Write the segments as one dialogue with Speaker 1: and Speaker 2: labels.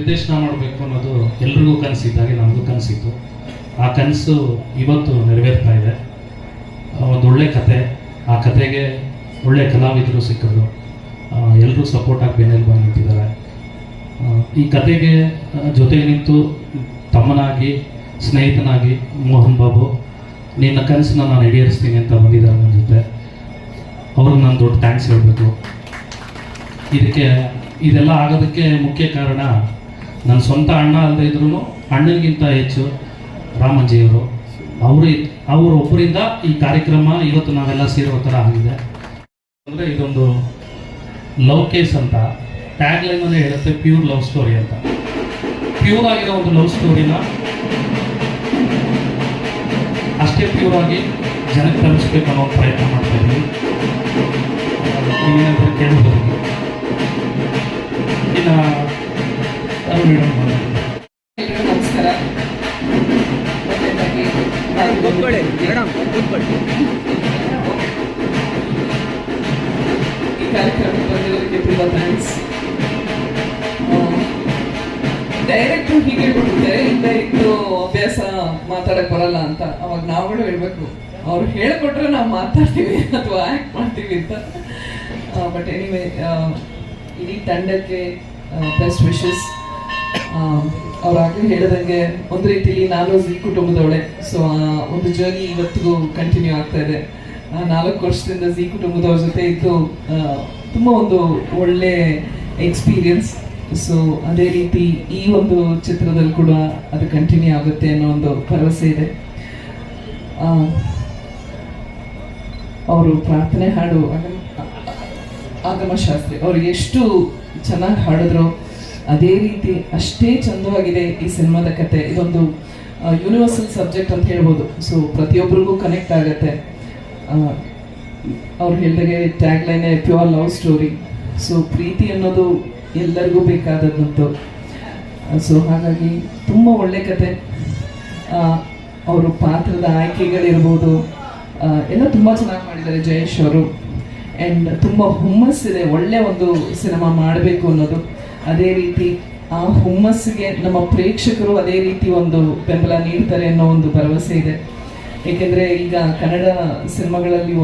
Speaker 1: ನಿರ್ದೇಶನ ಮಾಡಬೇಕು ಅನ್ನೋದು ಎಲ್ರಿಗೂ ಕನಸಿದ್ದಾಗೆ ನಮಗೂ ಕನಸಿತ್ತು. ಆ ಕನಸು ಇವತ್ತು ನೆರವೇರ್ತಾ ಇದೆ. ಒಂದು ಒಳ್ಳೆ ಕತೆ. ಆ ಕತೆಗೆ ಒಳ್ಳೆ ಕಲಾವಿದರು ಸಿಕ್ಕಿದ್ರು. ಎಲ್ಲರೂ ಸಪೋರ್ಟಾಗಿ ಬೆನ್ನೆಲುಬು ನಿಂತಿದ್ದಾರೆ. ಈ ಕತೆಗೆ ಜೊತೆ ನಿಂತು ತಮ್ಮನಾಗಿ, ಸ್ನೇಹಿತನಾಗಿ ಮೋಹನ್ ಬಾಬು, ನಿನ್ನ ಕನಸನ್ನ ನಾನು ಈಡೇರಿಸ್ತೀನಿ ಅಂತ ಬಂದಿದ್ದಾರೆ ನನ್ನ ಜೊತೆ. ಅವ್ರಿಗೆ ನಾನು ದೊಡ್ಡ ಥ್ಯಾಂಕ್ಸ್ ಹೇಳಬೇಕು. ಇದಕ್ಕೆ, ಇದೆಲ್ಲ ಆಗೋದಕ್ಕೆ ಮುಖ್ಯ ಕಾರಣ ನನ್ನ ಸ್ವಂತ ಅಣ್ಣ ಅಲ್ಲದೆ ಇದ್ರೂ ಅಣ್ಣನಿಗಿಂತ ಹೆಚ್ಚು ರಾಮಂಜಿಯವರು. ಅವರು ಅವರು ಒಬ್ಬರಿಂದ ಈ ಕಾರ್ಯಕ್ರಮ ಇವತ್ತು ನಾವೆಲ್ಲ ಸೇರೋ ಥರ ಆಗಿದೆ. ಅಂದರೆ ಇದೊಂದು ಲವ್ ಕೇಸ್ ಅಂತ. ಟ್ಯಾಗ್ ಲೈನಲ್ಲೇ ಹೇಳುತ್ತೆ ಪ್ಯೂರ್ ಲವ್ ಸ್ಟೋರಿ ಅಂತ. ಪ್ಯೂರ್ ಆಗಿರೋ ಒಂದು ಲವ್ ಸ್ಟೋರಿನ ಅಷ್ಟೇ ಪ್ಯೂರ್ ಆಗಿ ಜನಕ್ಕೆ ತಲುಪಿಸ್ಬೇಕು ಅನ್ನೋ ಪ್ರಯತ್ನ ಮಾಡ್ತಾ ನೀವೇನಾದ್ರೂ ಕೇಳ್ಬೋದು? ಇನ್ನು
Speaker 2: ನಮಸ್ಕಾರ ಈ ಕಾರ್ಯಕ್ರಮಕ್ಕೆ ಬಂದಿರೋದಕ್ಕೆ ತುಂಬ ಥ್ಯಾಂಕ್ಸ್ ಡೈರೆಕ್ಟ್ರು ಹೀಗೆ ಹೇಳ್ಬಿಟ್ಟಿದ್ದಾರೆ ಇಂಡೈರೆಕ್ಟ್ ಅಭ್ಯಾಸ ಮಾತಾಡಕ್ ಬರಲ್ಲ ಅಂತ. ಅವಾಗ ನಾವುಗಳು ಹೇಳ್ಬೇಕು. ಅವ್ರು ಹೇಳ್ಕೊಟ್ರೆ ನಾವು ಮಾತಾಡ್ತೀವಿ ಅಥವಾ ಆಕ್ಟ್ ಮಾಡ್ತೀವಿ ಅಂತ. ಬಟ್ ಎನಿವೆ ಇಡೀ ತಂಡಕ್ಕೆ ಬೆಸ್ಟ್ ವಿಶಸ್ ಅವ್ರಾಗಲೇ ಹೇಳಿದಂಗೆ ಒಂದು ರೀತಿಲಿ ನಾನು ಈ ಕುಟುಂಬದವಳೆ. ಸೊ ಒಂದು ಜರ್ನಿ ಇವತ್ತಿಗೂ ಕಂಟಿನ್ಯೂ ಆಗ್ತಾ ಇದೆ. ನಾಲ್ಕು ವರ್ಷದಿಂದ ಜಿ ಕುಟುಂಬದವ್ರ ಜೊತೆ ಇದ್ದು ತುಂಬ ಒಂದು ಒಳ್ಳೆ ಎಕ್ಸ್ಪೀರಿಯನ್ಸ್ ಸೊ ಅದೇ ರೀತಿ ಈ ಒಂದು ಚಿತ್ರದಲ್ಲಿ ಕೂಡ ಅದು ಕಂಟಿನ್ಯೂ ಆಗುತ್ತೆ ಅನ್ನೋ ಒಂದು ಭರವಸೆ ಇದೆ. ಅವರು ಪ್ರಾರ್ಥನೆ ಹಾಡು ಆಗಮ ಶಾಸ್ತ್ರಿ ಅವ್ರು ಎಷ್ಟು ಚೆನ್ನಾಗಿ ಹಾಡಿದ್ರು. ಅದೇ ರೀತಿ ಅಷ್ಟೇ ಚಂದವಾಗಿದೆ ಈ ಸಿನಿಮಾದ ಕತೆ. ಇದೊಂದು ಯೂನಿವರ್ಸಲ್ ಸಬ್ಜೆಕ್ಟ್ ಅಂತ ಹೇಳ್ಬೋದು. ಸೊ ಪ್ರತಿಯೊಬ್ಬರಿಗೂ ಕನೆಕ್ಟ್ ಆಗುತ್ತೆ. ಅವ್ರು ಹೇಳಿದಾಗೆ ಟ್ಯಾಗ್ ಲೈನೇ ಪ್ಯೂರ್ ಲವ್ ಸ್ಟೋರಿ ಸೊ ಪ್ರೀತಿ ಅನ್ನೋದು ಎಲ್ಲರಿಗೂ ಬೇಕಾದದ್ದು ಸೊ ಹಾಗಾಗಿ ತುಂಬ ಒಳ್ಳೆ ಕತೆ. ಅವರು ಪಾತ್ರದ ಆಯ್ಕೆಗಳಿರ್ಬೋದು. ಎಲ್ಲ ತುಂಬ ಚೆನ್ನಾಗಿ ಮಾಡಿದ್ದಾರೆ ಜಯೇಶ್ ಅವರು. ಆ್ಯಂಡ್ ತುಂಬ ಹುಮ್ಮಸ್ಸಿದೆ ಒಳ್ಳೆ ಒಂದು ಸಿನಿಮಾ ಮಾಡಬೇಕು ಅನ್ನೋದು. ಅದೇ ರೀತಿ ಆ ಹುಮ್ಮಸ್ಸಿಗೆ ನಮ್ಮ ಪ್ರೇಕ್ಷಕರು ಅದೇ ರೀತಿ ಒಂದು ಬೆಂಬಲ ನೀಡ್ತಾರೆ ಅನ್ನೋ ಒಂದು ಭರವಸೆ ಇದೆ. ಏಕೆಂದರೆ ಈಗ ಕನ್ನಡ ಸಿನಿಮಾಗಳಲ್ಲಿ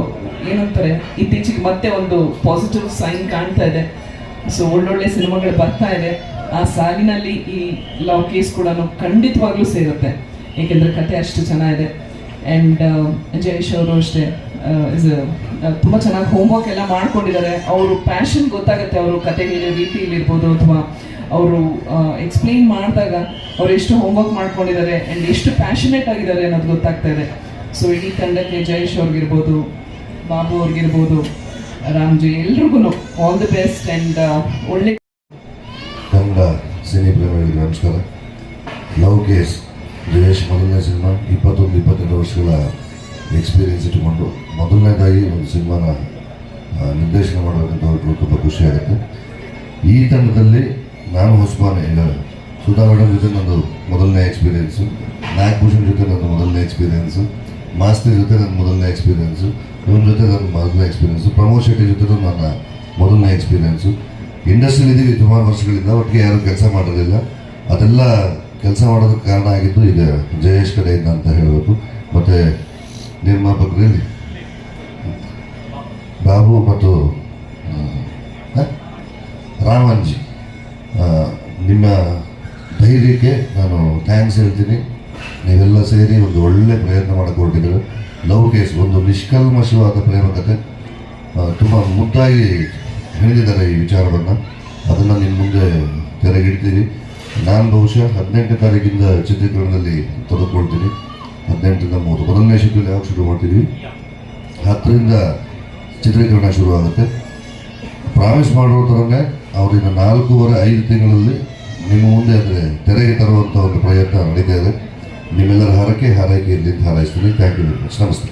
Speaker 2: ಏನಂತಾರೆ, ಇತ್ತೀಚೆಗೆ ಮತ್ತೆ ಒಂದು ಪಾಸಿಟಿವ್ ಸೈನ್ ಕಾಣ್ತಾ ಇದೆ. ಸೊ ಒಳ್ಳೊಳ್ಳೆ ಸಿನಿಮಾಗಳು ಬರ್ತಾ ಇದೆ. ಆ ಸಾಲಿನಲ್ಲಿ ಈ ಲವ್ ಕೇಸ್ ಕೂಡ ಖಂಡಿತವಾಗ್ಲೂ ಸೇರುತ್ತೆ. ಏಕೆಂದರೆ ಕತೆ ಅಷ್ಟು ಚೆನ್ನಾಗಿದೆ. ಆ್ಯಂಡ್ ಜಯೇಶ್ ಅವರು ಅಷ್ಟೇ. ಇಸ್ ತುಂಬ ಚೆನ್ನಾಗಿ ಹೋಮ್ವರ್ಕ್ ಎಲ್ಲ ಮಾಡ್ಕೊಂಡಿದ್ದಾರೆ. ಅವರು ಪ್ಯಾಷನ್ ಗೊತ್ತಾಗುತ್ತೆ ಅವರು ಕತೆ ಹೇಳೋ ರೀತಿಯಲ್ಲಿರ್ಬೋದು ಅಥವಾ ಅವರು ಎಕ್ಸ್ಪ್ಲೈನ್ ಮಾಡಿದಾಗ ಅವ್ರು ಎಷ್ಟು ಹೋಮ್ವರ್ಕ್ ಮಾಡ್ಕೊಂಡಿದ್ದಾರೆ ಆ್ಯಂಡ್ ಎಷ್ಟು ಪ್ಯಾಷನೇಟ್ ಆಗಿದ್ದಾರೆ ಅನ್ನೋದು ಗೊತ್ತಾಗ್ತಾ ಇದೆ. ಸೊ ಇಡೀ ತಂಡಕ್ಕೆ ಜಯೇಶ್ ಅವ್ರಿಗಿರ್ಬೋದು, ಬಾಬು ಅವ್ರಿಗಿರ್ಬೋದು ರಾಮ್ಜಿ ಎಲ್ರಿಗೂ ಆಲ್ ದಿ ಬೆಸ್ಟ್ ಆ್ಯಂಡ್ ಒಳ್ಳೆ
Speaker 3: ಕನ್ನಡ ಸಿನಿ ಪ್ರೇಮಿಗಳಿಗೆ ನಮಸ್ಕಾರ. ಲವ್ ಕೇಸ್ ಜಯೇಶ್ ಮೊದಲನೇ ಸಿನಿಮಾ, ಇಪ್ಪತ್ತೊಂದು, ಇಪ್ಪತ್ತೆರಡು ವರ್ಷಗಳ ಎಕ್ಸ್ಪೀರಿಯನ್ಸ್ ಇಟ್ಟುಕೊಂಡು ಮೊದಲನೇದಾಗಿ ಒಂದು ಸಿನಿಮಾನ ನಿರ್ದೇಶನ ಮಾಡಬೇಕಂತ ತುಂಬ ಖುಷಿಯಾಗುತ್ತೆ ಈ ತಂಡದಲ್ಲಿ ನಾನು ಹೊಸಬಾನೆ, ಈಗ ಸುಧಾ ಮೇಡಮ್ ಜೊತೆ ನಂದು ಮೊದಲನೇ ಎಕ್ಸ್ಪೀರಿಯೆನ್ಸು ನಾಗಭೂಷಣ್ ಜೊತೆ ನಂದು ಮೊದಲನೇ ಎಕ್ಸ್ಪೀರಿಯೆನ್ಸು ಮಾಸ್ತಿ ಜೊತೆ ನನ್ನ ಮೊದಲನೇ ಎಕ್ಸ್ಪೀರಿಯೆನ್ಸು ಇವನ ಜೊತೆ ನನ್ನ ಮೊದಲನೇ ಎಕ್ಸ್ಪೀರಿಯೆನ್ಸು ಪ್ರಮೋದ್ ಶೆಟ್ಟಿ ಜೊತೆ ನನ್ನ ಮೊದಲನೇ ಎಕ್ಸ್ಪೀರಿಯೆನ್ಸು ಇಂಡಸ್ಟ್ರಿಯಲ್ಲಿ ಇದ್ದೀವಿ ಸುಮಾರು ವರ್ಷಗಳಿಂದ ಒಟ್ಟಿಗೆ ಯಾರು ಕೆಲಸ ಮಾಡೋದಿಲ್ಲ. ಅದೆಲ್ಲ ಕೆಲಸ ಮಾಡೋದಕ್ಕೆ ಕಾರಣ ಆಗಿದ್ದು ಈಗ ಜಯೇಶ್ ಕಡೆಯಿಂದ ಅಂತ ಹೇಳಬೇಕು. ಮತ್ತು ನಿರ್ಮಾಪಕರಲ್ಲಿ ಬಾಬು ಮತ್ತು ರಾಮನ್ಜಿ ನಿಮ್ಮ ಧೈರ್ಯಕ್ಕೆ ನಾನು ಥ್ಯಾಂಕ್ಸ್ ಹೇಳ್ತೀನಿ. ನೀವೆಲ್ಲ ಸೇರಿ ಒಂದು ಒಳ್ಳೆ ಪ್ರಯತ್ನ ಮಾಡಕ್ಕೆ ಹೊರಟಿದ್ದೀರ ಲವ್ ಕೇಸ್ ಒಂದು ನಿಷ್ಕಲ್ಮಶವಾದ ಪ್ರೇಮ ಕತೆ ತುಂಬ ಮುದ್ದಾಗಿ ಹೇಳಿದ್ದಾರೆ ಈ ವಿಚಾರವನ್ನು. ಅದನ್ನು ನಿಮ್ಮ ಮುಂದೆ ತೆರೆಗಿಡ್ತೀವಿ. ನಾನು ಬಹುಶಃ ಹದಿನೆಂಟು ತಾರೀಕಿಂದ ಚಿತ್ರೀಕರಣದಲ್ಲಿ ತೊಡಕೊಳ್ತೀನಿ ಹದಿನೆಂಟರಿಂದ ಮೂವತ್ತು. ಮೊದಲನೇ ಶೆಡ್ಯೂಲ್ ಯಾವಾಗ ಶುರು ಮಾಡ್ತೀವಿ ಹತ್ತರಿಂದ ಚಿತ್ರೀಕರಣ ಶುರುವಾಗುತ್ತೆ ಪ್ರಾಮಿಸ್ ಮಾಡಿರೋ ಥರನೇ ಅವರಿಂದ ನಾಲ್ಕೂವರೆ, ಐದು ತಿಂಗಳಲ್ಲಿ ನಿಮ್ಮ ಮುಂದೆ ಅಂದರೆ ತೆರೆಗೆ ತರುವಂಥ ಒಂದು ಪ್ರಯತ್ನ ನಡೀತಾ ಇದೆ. ನಿಮ್ಮೆಲ್ಲರ ಹರಕೆ ಹಾರೈಕೆ ಇಲ್ಲಿ ಹಾರೈಸ್ತೀನಿ. ಥ್ಯಾಂಕ್ ಯು ವೆರಿ ಮಚ್ ನಮಸ್ತೆ.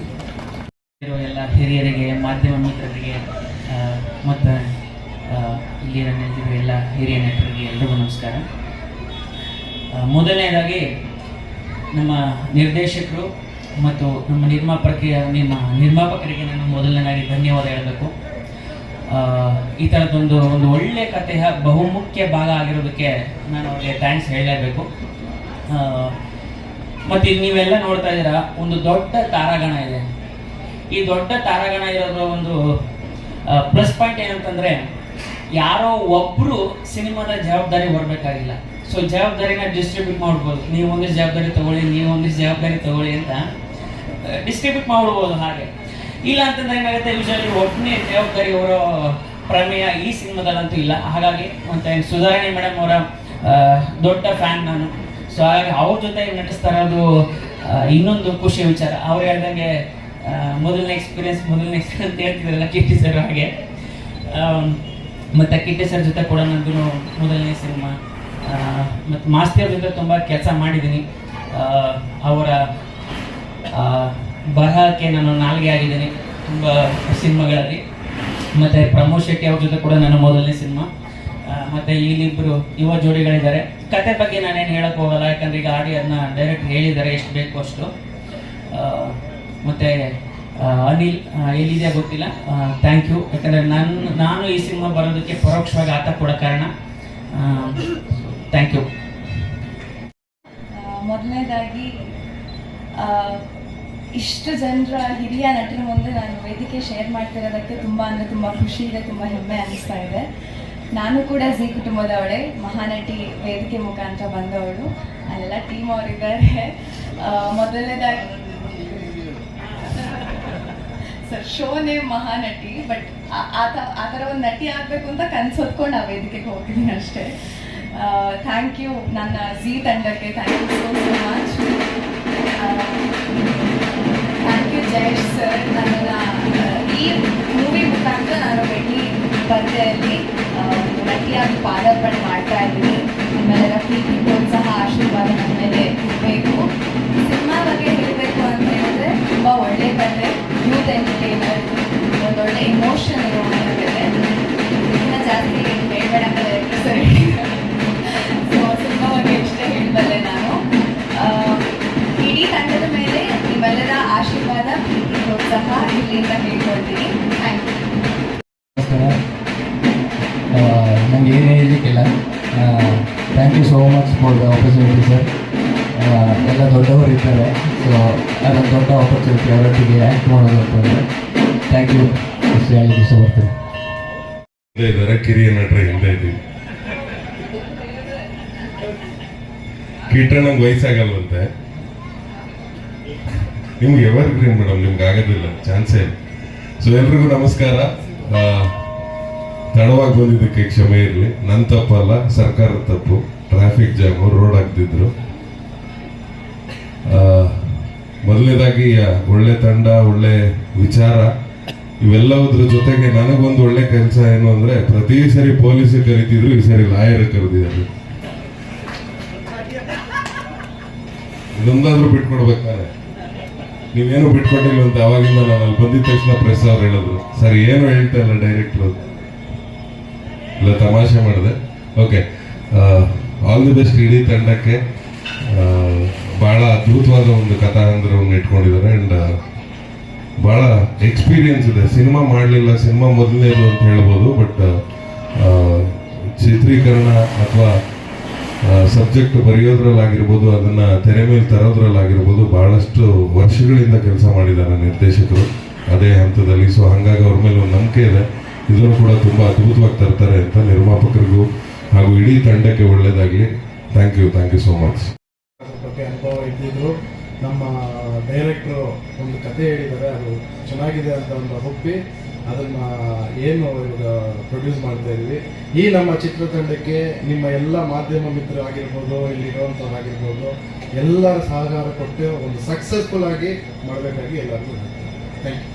Speaker 4: ಎಲ್ಲ ಹಿರಿಯರಿಗೆ, ಮಾಧ್ಯಮ ಮಿತ್ರರಿಗೆ ಮತ್ತು ಇಲ್ಲಿ ನನ್ನ ಎಲ್ಲ ಹಿರಿಯ ನಟರಿಗೆ ಎಲ್ಲರಿಗೂ ನಮಸ್ಕಾರ. ಮೊದಲನೇದಾಗಿ ನಮ್ಮ ನಿರ್ದೇಶಕರು ಮತ್ತು ನಮ್ಮ ನಿರ್ಮಾಪಕಿಯ ನಿಮ್ಮ ನಿರ್ಮಾಪಕರಿಗೆ ನಾನು ಮೊದಲನೇದಾಗಿ ಧನ್ಯವಾದ ಹೇಳಬೇಕು. ಈ ಥರದ್ದೊಂದು ಒಂದು ಒಳ್ಳೆಯ ಕಥೆಯ ಬಹುಮುಖ್ಯ ಭಾಗ ಆಗಿರೋದಕ್ಕೆ ನಾನು ಅವರಿಗೆ ಥ್ಯಾಂಕ್ಸ್ ಹೇಳಲೇಬೇಕು. ಮತ್ತು ಇದು ನೀವೆಲ್ಲ ನೋಡ್ತಾ ಇದ್ದೀರಾ, ಒಂದು ದೊಡ್ಡ ತಾರಾಗಣ ಇದೆ. ಈ ದೊಡ್ಡ ತಾರಾಗಣ ಇರೋದ್ರ ಒಂದು ಪ್ಲಸ್ ಪಾಯಿಂಟ್ ಏನಂತಂದರೆ, ಯಾರೋ ಒಬ್ಬರು ಸಿನಿಮಾದ ಜವಾಬ್ದಾರಿ ಹೊರಬೇಕಾಗಿಲ್ಲ. ಸೊ ಜವಾಬ್ದಾರಿನ ಡಿಸ್ಟ್ರಿಬ್ಯೂಟ್ ಮಾಡ್ಬೋದು. ನೀವು ಒಂದಿಷ್ಟು ಜವಾಬ್ದಾರಿ ತಗೊಳ್ಳಿ, ನೀವು ಒಂದಿಷ್ಟು ಜವಾಬ್ದಾರಿ ತಗೊಳ್ಳಿ ಅಂತ ಡಿಸ್ಟ್ರಿಬ್ಯೂಟ್ ಮಾಡ್ಬೋದು ಹಾಗೆ. ಇಲ್ಲ ಅಂತಂದ್ರೆ ಏನಾಗುತ್ತೆ ಯೂಶಲಿ ಒಟ್ಟನೇ ಜವಾಬ್ದಾರಿ ಅವರ ಪ್ರಮೇಯ ಈ ಸಿನಿಮಾದಲ್ಲಂತೂ ಇಲ್ಲ. ಹಾಗಾಗಿ ಮತ್ತೆ ಸುಧಾರಣೆ ಮೇಡಮ್ ಅವರ ದೊಡ್ಡ ಫ್ಯಾನ್ ನಾನು. ಸೊ ಹಾಗಾಗಿ ಅವ್ರ ಜೊತೆ ನಟಿಸ್ತಾ ಇರೋದು ಇನ್ನೊಂದು ಖುಷಿ ವಿಚಾರ. ಅವ್ರು ಹೇಳ್ದಂಗೆ ಮೊದಲನೇ ಎಕ್ಸ್ಪೀರಿಯನ್ಸ್ ಮೊದಲನೇ ಎಕ್ಸ್ಪೀರಿಯನ್ಸ್ ಅಂತ ಹೇಳ್ತಿದ್ರಲ್ಲ ಕಿಟ್ಟಿ ಸರ್ ಹಾಗೆ. ಮತ್ತು ಕಿಟ್ಟಿ ಸರ್ ಜೊತೆ ಕೂಡ ನಂದು ಮೊದಲನೇ ಸಿನಿಮಾ. ಮತ್ತು ಮಾಸ್ತಿಯವ್ರ ಜೊತೆ ತುಂಬ ಕೆಲಸ ಮಾಡಿದ್ದೀನಿ ಅವರ ಬರಹಕ್ಕೆ ನಾನು ನಾಲ್ಗೆ ಆಗಿದ್ದೀನಿ ತುಂಬ ಸಿನಿಮಾಗಳಲ್ಲಿ. ಮತ್ತು ಪ್ರಮೋದ್ ಶೆಟ್ಟಿ ಅವ್ರ ಜೊತೆ ಕೂಡ ನನ್ನ ಮೊದಲನೇ ಸಿನಿಮಾ. ಮತ್ತು ಇಲ್ಲಿಬ್ಬರು ಯುವ ಜೋಡಿಗಳಿದ್ದಾರೆ. ಕತೆ ಬಗ್ಗೆ ನಾನೇನು ಹೇಳೋಕ್ಕೆ ಹೋಗಲ್ಲ, ಯಾಕಂದರೆ ಈಗ ಆಡಿ ಅದನ್ನ ಡೈರೆಕ್ಟ್ ಹೇಳಿದ್ದಾರೆ ಎಷ್ಟು ಬೇಕು ಅಷ್ಟು. ಮತ್ತು ಅನಿಲ್ ಎಲ್ಲಿದೆ ಗೊತ್ತಿಲ್ಲ. ಥ್ಯಾಂಕ್ ಯು ಯಾಕಂದರೆ ನನ್ನ ನಾನು ಈ ಸಿನಿಮಾ ಬರೋದಕ್ಕೆ ಪರೋಕ್ಷವಾಗಿ ಆತ ಕೊಡೋ ಕಾರಣ. ಥ್ಯಾಂಕ್ ಯು
Speaker 5: ಮೊದಲನೇದಾಗಿ ಇಷ್ಟು ಜನರ ಹಿರಿಯ ನಟರ ಮುಂದೆ ನಾನು ವೇದಿಕೆ ಶೇರ್ ಮಾಡ್ತಿರೋದಕ್ಕೆ ತುಂಬ ಅಂದರೆ ತುಂಬ ಖುಷಿ ಇದೆ, ತುಂಬ ಹೆಮ್ಮೆ ಅನಿಸ್ತಾ ಇದೆ. ನಾನು ಕೂಡ ಜಿ ಕುಟುಂಬದವಳೆ, ಮಹಾನಟಿ ವೇದಿಕೆ ಮುಖಾಂತರ ಬಂದವಳು. ಅಲ್ಲೆಲ್ಲ ಟೀಮ್ ಅವರಿದ್ದಾರೆ. ಮೊದಲನೇದಾಗಿ, sir show name Mahanati but ಆ ಥರ ಒಂದು ನಟಿ ಆಗಬೇಕು ಅಂತ ಕನ್ಸು ಹೊತ್ಕೊಂಡು ಆ ವೇದಿಕೆಗೆ ಹೋಗಿದ್ದೀನಿ ಅಷ್ಟೇ. ಥ್ಯಾಂಕ್ ಯು ನನ್ನ ಜಿ ತಂಡಕ್ಕೆ thank you so so much thank you Jayesh sir ನನ್ನನ್ನು ಈ ಮೂವಿ ಮುಖಾಂತರ ನಾನು ಬೆಳ್ಳಿ ಸ್ಪರ್ಧೆಯಲ್ಲಿ ನಟಿಯಾಗಿ ಪಾದಾರ್ಪಣೆ ಮಾಡ್ತಾ ಇದ್ದೀನಿ ನಿಮ್ಮೆಲ್ಲರ ಪ್ರೀತಿ ಪ್ರೋತ್ಸಾಹ ಆಶೀರ್ವಾದ ನನ್ನ ಮೇಲೆ ಪ್ರೋತ್ಸಾಹ ಇಲ್ಲಿಂದ ಹೇಳ್ಕೊಳ್ತೀನಿ. ಥ್ಯಾಂಕ್ ಯು
Speaker 6: ನಮಸ್ಕಾರ. ನನಗೆ ಏನು ಹೇಳಲಿಕ್ಕಿಲ್ಲ. Thank you so much for the opportunity sir ಎಲ್ಲ ದೊಡ್ಡವರು ಇದ್ದಾರೆ. ಸೊ ಅದೊಂದು ದೊಡ್ಡ ಆಪರ್ಚುನಿಟಿ ಅವರೊಟ್ಟಿಗೆ ಆ್ಯಕ್ಟ್ ಮಾಡೋದು ಅಂತಂದರೆ ಥ್ಯಾಂಕ್ ಯು ಇಷ್ಟು ಹೇಳಲಿಕ್ಕೆ ಇಷ್ಟಪಡ್ತೀನಿ
Speaker 7: ಹಿಂದೆ ಇದ್ದಾರೆ ಕಿರಿಯ ನಟರ ಹಿಂದೆ ಇದ್ದೀವಿ ಕಿಟ್ಟಣ್ಣಂಗೆ ವಯಸ್ಸಾಗಲ್ವಂತೆ. ನಿಮ್ಗೆ ಎವರ್ ಗ್ರೀನ್ ಮೇಡಮ್ ನಿಮ್ಗೆ ಆಗೋದಿಲ್ಲ, ಚಾನ್ಸೇ ಇಲ್ಲ. ಸೊ ಎಲ್ರಿಗೂ ನಮಸ್ಕಾರ. ತಡವಾಗಿ ಬಂದಿದ್ದಕ್ಕೆ ಕ್ಷಮೆ ಇರಲಿ. ನನ್ನ ತಪ್ಪಲ್ಲ ಸರ್ಕಾರದ ತಪ್ಪು. ಟ್ರಾಫಿಕ್ ಜಾಮು ರೋಡ್ ಆಗ್ತಿದ್ರು ಮೊದಲನೇದಾಗಿ ಒಳ್ಳೆ ತಂಡ, ಒಳ್ಳೆ ವಿಚಾರ, ಇವೆಲ್ಲವುದ್ರ ಜೊತೆಗೆ ನನಗೊಂದು ಒಳ್ಳೆ ಕೆಲಸ ಏನು ಅಂದ್ರೆ, ಪ್ರತಿ ಸರಿ ಪೊಲೀಸ್ ಕರಿತಿದ್ರು, ಈ ಸರಿ ಲಾಯರ್ ಕರೆದಿದ್ದಾರೆ. ಇದೊಂದಾದ್ರೂ ಬಿಟ್ಕೊಡ್ಬೇಕಾದ್ರೆ? ನೀವೇನು ಬಿಟ್ಕೊಟ್ಟಿಲ್ಲ ಅಂತ ಅವಾಗಿಂದ ನಾನು ಅಲ್ಲಿ ಬಂದಿದ್ದ ತಕ್ಷಣ ಪ್ರೆಸ್ ಅವ್ರು ಹೇಳಿದ್ರು. ಸರಿ, ಏನು ಹೇಳ್ತಾ ಇಲ್ಲ ಡೈರೆಕ್ಟ್ರು? ಇಲ್ಲ, ತಮಾಷೆ ಮಾಡಿದೆ. ಓಕೆ ಆಲ್ ದಿ ಬೆಸ್ಟ್ ಇಡೀ ತಂಡಕ್ಕೆ. ಭಾಳ ಅದ್ಭುತವಾದ ಒಂದು ಕಥಾಂದ್ರವನ್ನು ಇಟ್ಕೊಂಡಿದ್ದಾರೆ. ಅಂಡ್ ಬಹಳ ಎಕ್ಸ್ಪೀರಿಯನ್ಸ್ ಇದೆ. ಸಿನಿಮಾ ಮಾಡಲಿಲ್ಲ, ಸಿನಿಮಾ ಮೊದಲನೇದು ಅಂತ ಹೇಳ್ಬೋದು. ಬಟ್ ಚಿತ್ರೀಕರಣ ಅಥವಾ ಸಬ್ಜೆಕ್ಟ್ ಬರೆಯೋದ್ರಲ್ಲಾಗಿರ್ಬೋದು, ಅದನ್ನ ತೆರೆ ಮೇಲೆ ತರೋದ್ರಲ್ಲಾಗಿರ್ಬೋದು, ಬಹಳಷ್ಟು ವರ್ಷಗಳಿಂದ ಕೆಲಸ ಮಾಡಿದ್ದಾರೆ ನಿರ್ದೇಶಕರು ಅದೇ ಹಂತದಲ್ಲಿ. ಸೊ ಹಾಗಾಗಿ ಅವ್ರ ಮೇಲೆ ಒಂದು ನಂಬಿಕೆ ಇದೆ. ಇದನ್ನು ಕೂಡ ತುಂಬ ಅದ್ಭುತವಾಗಿ ತರ್ತಾರೆ ಅಂತ ನಿರ್ಮಾಪಕರಿಗೂ ಹಾಗೂ ಇಡೀ ತಂಡಕ್ಕೆ ಒಳ್ಳೇದಾಗಲಿ. Thank you thank you so much
Speaker 8: ಅನುಭವ ಇದ್ದಿದ್ರು. ನಮ್ಮ ಡೈರೆಕ್ಟ್ರು ಒಂದು ಕತೆ ಹೇಳಿದ್ದಾರೆ. ಅದು ಚೆನ್ನಾಗಿದೆ ಅಂತ ಒಂದು ಒಪ್ಪಿ ಅದನ್ನ, ಏನು ಇವಾಗ ಪ್ರೊಡ್ಯೂಸ್ ಮಾಡ್ತಾ ಇದ್ವಿ ಈ ನಮ್ಮ ಚಿತ್ರತಂಡಕ್ಕೆ ನಿಮ್ಮ ಎಲ್ಲ ಮಾಧ್ಯಮ ಮಿತ್ರ ಆಗಿರ್ಬೋದು ಇಲ್ಲಿರುವಂಥವ್ರಾಗಿರ್ಬೋದು ಎಲ್ಲರ ಸಹಕಾರ ಕೊಟ್ಟು ಒಂದು ಸಕ್ಸಸ್ಫುಲ್ ಆಗಿ ಮಾಡಬೇಕಾಗಿ ಎಲ್ಲರಿಗೂ ಥ್ಯಾಂಕ್ ಯು